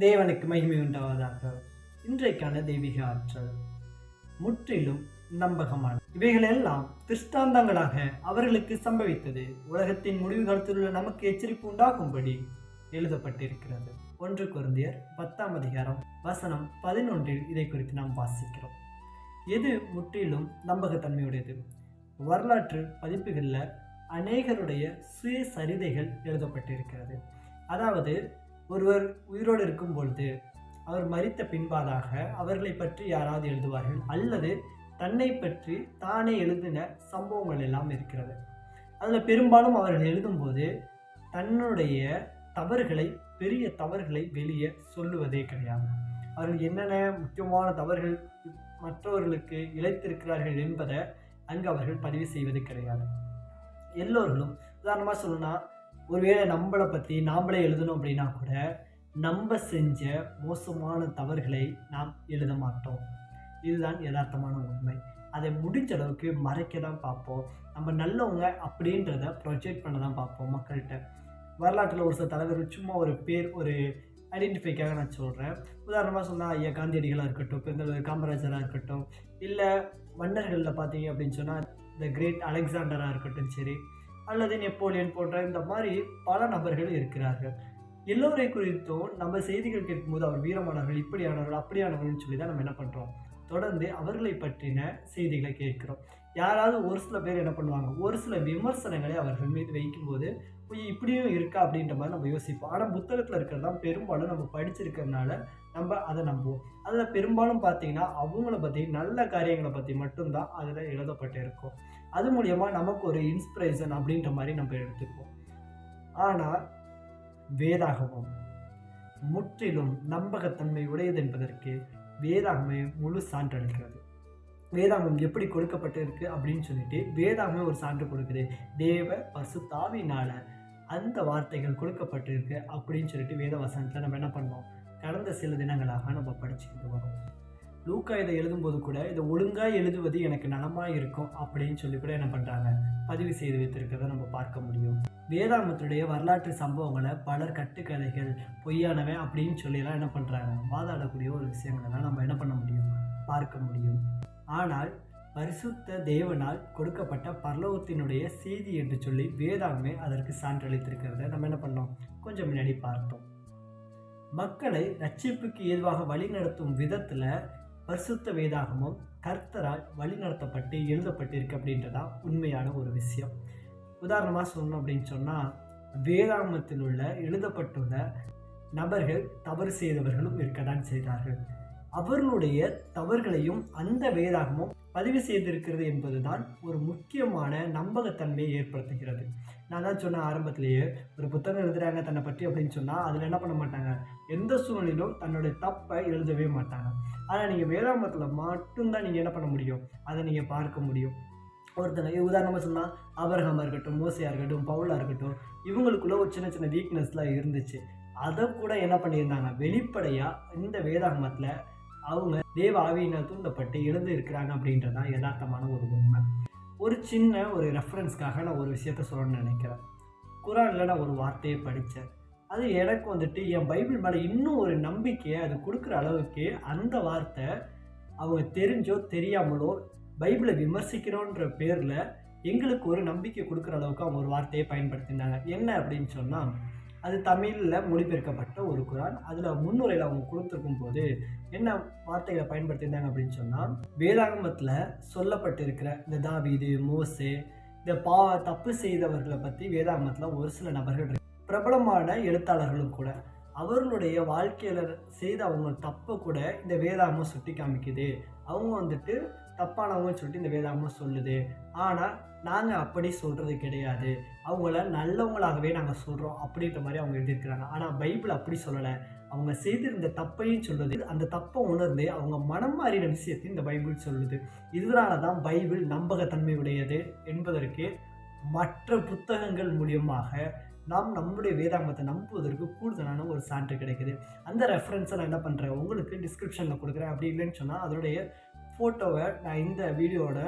தேவனுக்கு மகிமை உண்டாவதாக. இன்றைக்கான தெய்வீக ஆற்றல். முற்றிலும் நம்பகமான இவைகள் எல்லாம் திருஷ்டாந்தங்களாக அவர்களுக்கு சம்பவித்தது. உலகத்தின் முடிவு காலத்தில் உள்ள நமக்கு எச்சரிப்பு உண்டாகும்படி எழுதப்பட்டிருக்கிறது. ஒன்று குருந்தியர் பத்தாம் அதிகாரம் வசனம் பதினொன்றில் இதை குறித்து நாம் வாசிக்கிறோம். எது முற்றிலும் நம்பகத்தன்மையுடையது? வரலாற்று பதிப்புகளில் அநேகருடைய சுயசரிதைகள் எழுதப்பட்டிருக்கிறது. அதாவது ஒருவர் உயிரோடு இருக்கும் பொழுது அவர் மறித்த பின்பாதாக அவர்களை பற்றி யாராவது எழுதுவார்கள் அல்லது தன்னை பற்றி தானே எழுதின சம்பவங்கள் எல்லாம் இருக்கிறது. அதில் பெரும்பாலும் அவர்கள் எழுதும்போது தன்னுடைய தவறுகளை பெரிய தவறுகளை வெளியே சொல்லுவதே கிடையாது. அவர்கள் என்னென்ன முக்கியமான தவறுகள் மற்றவர்களுக்கு இழைத்திருக்கிறார்கள் என்பதை அங்கு அவர்கள் பதிவு செய்வது கிடையாது. எல்லோர்களும் உதாரணமாக சொல்லணும்னா ஒருவேளை நம்மளை பற்றி நாம்ளே எழுதணும் அப்படின்னா கூட நம்ம செஞ்ச மோசமான தவறுகளை நாம் எழுத மாட்டோம். இதுதான் யதார்த்தமான உண்மை. அதை முடிஞ்ச அளவுக்கு மறைக்க தான் பார்ப்போம். நம்ம நல்லவங்க அப்படின்றத ப்ரொஜெக்ட் பண்ண தான் பார்ப்போம் மக்கள்கிட்ட. வரலாற்றில் ஒரு சில தலைவர் சும்மா ஒரு பேர் ஒரு ஐடென்டிஃபைக்காக நான் சொல்கிறேன் உதாரணமாக சொன்னால் ஐயா காந்தியடிகளாக இருக்கட்டும் பெருந்தலைவர் காமராஜராக இருக்கட்டும் இல்லை மன்னர்களில் பார்த்தீங்க அப்படின்னு சொன்னால் இந்த கிரேட் அலெக்சாண்டராக இருக்கட்டும் சரி அல்லது நெப்போலியன் போன்ற இந்த மாதிரி பல நபர்கள் இருக்கிறார்கள். எல்லோரை குறித்தும் நம்ம செய்திகள் கேட்கும்போது அவர் வீரமானவர்கள் இப்படியானவர்கள் அப்படியானவர்கள்னு சொல்லி தான் நம்ம என்ன பண்ணுறோம் தொடர்ந்து அவர்களை பற்றின செய்திகளை கேட்கிறோம். யாராவது ஒரு சில பேர் என்ன பண்ணுவாங்க? ஒரு சில விமர்சனங்களை அவர்கள் மீது வைக்கும்போது இப்படியும் இருக்கா அப்படின்ற மாதிரி நம்ம யோசிப்போம். ஆனால் புத்தகத்தில் இருக்கிறதெல்லாம் பெரும்பாலும் நம்ம படிச்சிருக்கிறதுனால நம்ம அதை நம்புவோம். அதில் பெரும்பாலும் பார்த்தீங்கன்னா அவங்கள பற்றி நல்ல காரியங்களை பற்றி மட்டும்தான் அதில் எழுதப்பட்டு இருக்கும். அது மூலயமா நமக்கு ஒரு இன்ஸ்பிரேஷன் அப்படின்ற மாதிரி நம்ம எடுத்துக்குவோம். ஆனால் வேதாகமம் முற்றிலும் நம்பகத்தன்மை உடையது என்பதற்கு வேதாகமே முழு சான்றளிக்கிறது வேதாகமம் எப்படி கொடுக்கப்பட்டிருக்கு அப்படின்னு சொல்லிட்டு வேதாகமே ஒரு சான்று கொடுக்குது. தேவ பசு தாவினால அந்த வார்த்தைகள் கொடுக்கப்பட்டிருக்கு அப்படின்னு சொல்லிட்டு வேத வசனத்தில் நம்ம என்ன பண்ணோம் கடந்த சில தினங்களாக நம்ம படிச்சுக்கிட்டு வரோம். லூக்கா இதை எழுதும்போது கூட இதை ஒழுங்காக எழுதுவது எனக்கு நலமாக இருக்கும் அப்படின்னு சொல்லி கூட என்ன பண்ணுறாங்க பதிவு செய்து வைத்திருக்கிறத நம்ம பார்க்க முடியும். வேதாமத்துடைய வரலாற்று சம்பவங்களை பலர் கட்டுக்கதைகள் பொய்யானவை அப்படின்னு சொல்லிலாம் என்ன பண்ணுறாங்க வாதாடக்கூடிய ஒரு விஷயங்களெல்லாம் நம்ம என்ன பண்ண முடியும்? பார்க்க முடியும். ஆனால் பரிசுத்த தேவனால் கொடுக்கப்பட்ட பரலோகத்தினுடைய செய்தி என்று சொல்லி வேதாகமே அதற்கு சான்றளித்திருக்கிறத நம்ம என்ன பண்ணோம்? கொஞ்சம் முன்னாடி பார்த்தோம். மக்களை ரட்சிப்புக்கு ஏதுவாக வழிநடத்தும் விதத்தில் பரிசுத்த வேதாகமும் கர்த்தரால் வழிநடத்தப்பட்டு எழுதப்பட்டிருக்கு அப்படின்றதா உண்மையான ஒரு விஷயம். உதாரணமாக சொல்லணும் அப்படின்னு சொன்னால் வேதாகமத்தில் உள்ள எழுதப்பட்டுள்ள நபர்கள் தவறு செய்தவர்களும் இருக்கதான் செய்தார்கள். அவர்களுடைய தவறுகளையும் அந்த வேதாகமும் பதிவு செய்திருக்கிறது என்பதுதான் ஒரு முக்கியமான நம்பகத்தன்மையை ஏற்படுத்துகிறது. நான் தான் சொன்ன ஆரம்பத்திலேயே ஒரு புத்தகம் எழுதுறாங்க தன்னை பற்றி அப்படின்னு சொன்னால் அதில் என்ன பண்ண மாட்டாங்க? எந்த சூழ்நிலையிலும் தன்னுடைய தப்பை எழுதவே மாட்டாங்க. ஆனால் நீங்கள் வேதாகமத்தில் மட்டும்தான் நீங்கள் என்ன பண்ண முடியும்? அதை நீங்கள் பார்க்க முடியும். ஒருத்தங்க உதாரணமாக சொன்னால் ஆபரகமாக இருக்கட்டும் மோசையாக இருக்கட்டும் பவுலாக இருக்கட்டும் இவங்களுக்குள்ள ஒரு சின்ன சின்ன வீக்னஸ்லாம் இருந்துச்சு. அதை கூட என்ன பண்ணியிருந்தாங்க? வெளிப்படையாக இந்த வேதாகமத்தில் அவங்க தேவ ஆவியினால் தூண்டப்பட்டு எழுந்து இருக்கிறாங்க அப்படின்றதான் யதார்த்தமான ஒரு உண்மை. ஒரு சின்ன ஒரு ரெஃபரன்ஸ்க்காக நான் ஒரு விஷயத்த சொல்லணும்னு நினைக்கிறேன். குரானில் நான் ஒரு வார்த்தையை படித்தேன். அது எனக்கு வந்துட்டு என் பைபிள் மேலே இன்னும் ஒரு நம்பிக்கையை அது கொடுக்குற அளவுக்கு அந்த வார்த்தை அவங்க தெரிஞ்சோ தெரியாமலோ பைபிளை விமர்சிக்கிறோன்ற பேரில் எங்களுக்கு ஒரு நம்பிக்கை கொடுக்குற அளவுக்கு அவங்க ஒரு வார்த்தையை பயன்படுத்தினாங்க. என்ன அப்படின்னு சொன்னால் அது தமிழில் மொழிபெயர்க்கப்பட்ட ஒரு குரான். அதில் முன்னுரையில் அவங்க கொடுத்துருக்கும் போது என்ன வார்த்தைகளை பயன்படுத்தியிருந்தாங்க அப்படின்னு சொன்னால் வேதாகமத்தில் சொல்லப்பட்டிருக்கிற இந்த தாவீது மோசே இந்த பா தப்பு செய்தவர்களை பற்றி வேதாகமத்தில் ஒரு சில நபர்கள் பிரபலமான எழுத்தாளர்களும் கூட அவர்களுடைய வாழ்க்கையில் செய்த அவங்க தப்பை கூட இந்த வேதாகமம் சுட்டி காமிக்குது. அவங்க வந்துட்டு தப்பானவங்கன்னு சொல்லிட்டு இந்த வேதாகமும் சொல்லுது. ஆனால் நாங்கள் அப்படி சொல்கிறது கிடையாது. அவங்கள நல்லவங்களாகவே நாங்கள் சொல்கிறோம் அப்படின்ற மாதிரி அவங்க எழுதியிருக்கிறாங்க. ஆனால் பைபிள் அப்படி சொல்லலை. அவங்க செய்திருந்த தப்பையும் சொல்லுது. அந்த தப்பை உணர்ந்து அவங்க மனம் மாறின விஷயத்தை இந்த பைபிள் சொல்லுது. இதனால தான் பைபிள் நம்பகத்தன்மை உடையது என்பதற்கு மற்ற புத்தகங்கள் மூலியமாக நாம் நம்முடைய வேதாகமத்தை நம்புவதற்கு கூடுதலான ஒரு சான்று கிடைக்குது. அந்த ரெஃபரன்ஸை நான் என்ன பண்ணுறேன் உங்களுக்கு டிஸ்கிரிப்ஷனில் கொடுக்குறேன். அப்படி இல்லைன்னு சொன்னால் அதனுடைய ஃபோட்டோவை நான் இந்த வீடியோவோட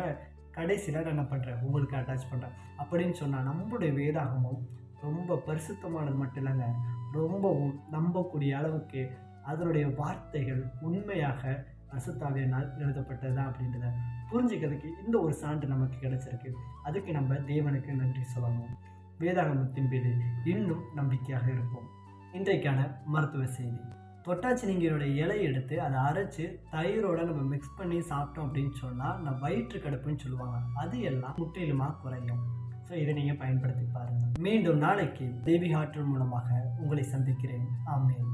கடைசியில் நான் என்ன பண்ணுறேன் உங்களுக்கு அட்டாச் பண்ணுறேன் அப்படின்னு சொன்னால் நம்முடைய வேதாகமும் ரொம்ப பரிசுத்தமானது மட்டும் இல்லைங்க. ரொம்பவும் நம்பக்கூடிய அளவுக்கு அதனுடைய வார்த்தைகள் உண்மையாக அசுத்தாவியனால் எழுதப்பட்டது தான் அப்படின்றத புரிஞ்சுக்கிறதுக்கு இந்த ஒரு சான்று நமக்கு கிடைச்சிருக்கு. அதுக்கு நம்ம தேவனுக்கு நன்றி சொல்லணும். வேதாகமத்தின் மீது இன்னும் நம்பிக்கையாக இருப்போம். இன்றைக்கான மருத்துவ செய்தி. தொட்டாச்சினிங்கியோட இலையை எடுத்து அதை அரைச்சு தயிரோட நம்ம மிக்ஸ் பண்ணி சாப்பிட்டோம் அப்படின்னு சொன்னால் நம்ம வயிற்று கடுப்புன்னு சொல்லுவாங்க. அது எல்லாம் முற்றிலுமாக குறையும். ஸோ இதை நீங்கள் பயன்படுத்தி பாருங்கள் மீண்டும் நாளைக்கு தேவி ஆற்றல் மூலமாக உங்களை சந்திக்கிறேன். ஆமேன்.